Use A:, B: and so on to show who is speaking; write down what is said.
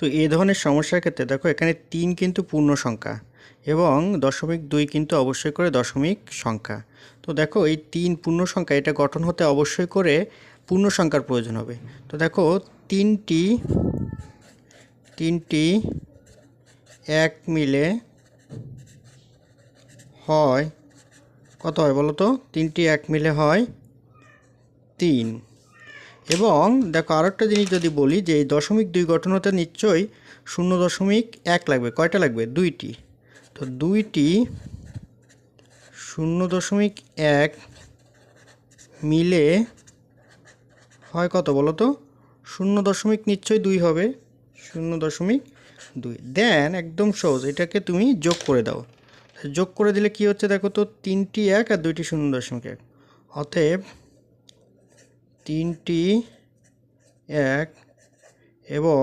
A: তো এই ধরনের সমস্যার ক্ষেত্রে দেখো, এখানে তিন কিন্তু পূর্ণ সংখ্যা এবং দশমিক দুই কিন্তু অবশ্যই করে দশমিক সংখ্যা। তো দেখো, এই তিন পূর্ণ সংখ্যা, এটা গঠন হতে অবশ্যই করে পূর্ণ সংখ্যার প্রয়োজন হবে। তো দেখো, তিনটি তিনটি এক মিলে হয়, কত হয় বলো তো? তিনটি এক মিলে হয় তিন। এবং দেখো আরও একটা জিনিস যদি বলি যে এই দশমিক দুই গঠন হতে নিশ্চয়ই শূন্য দশমিক এক লাগবে। কয়টা লাগবে? দুইটি। তো দুইটি শূন্য দশমিক এক মিলে হয় কত বলো তো? শূন্য দশমিক নিশ্চয়ই দুই হবে। শূন্য দশমিক দুই। দেন একদম সহজ, এটাকে তুমি যোগ করে দাও। যোগ করে দিলে কি হচ্ছে দেখো তো? তিনটি এক আর দুইটি শূন্য দশমিক এক। অতএব তিনটি এক এবং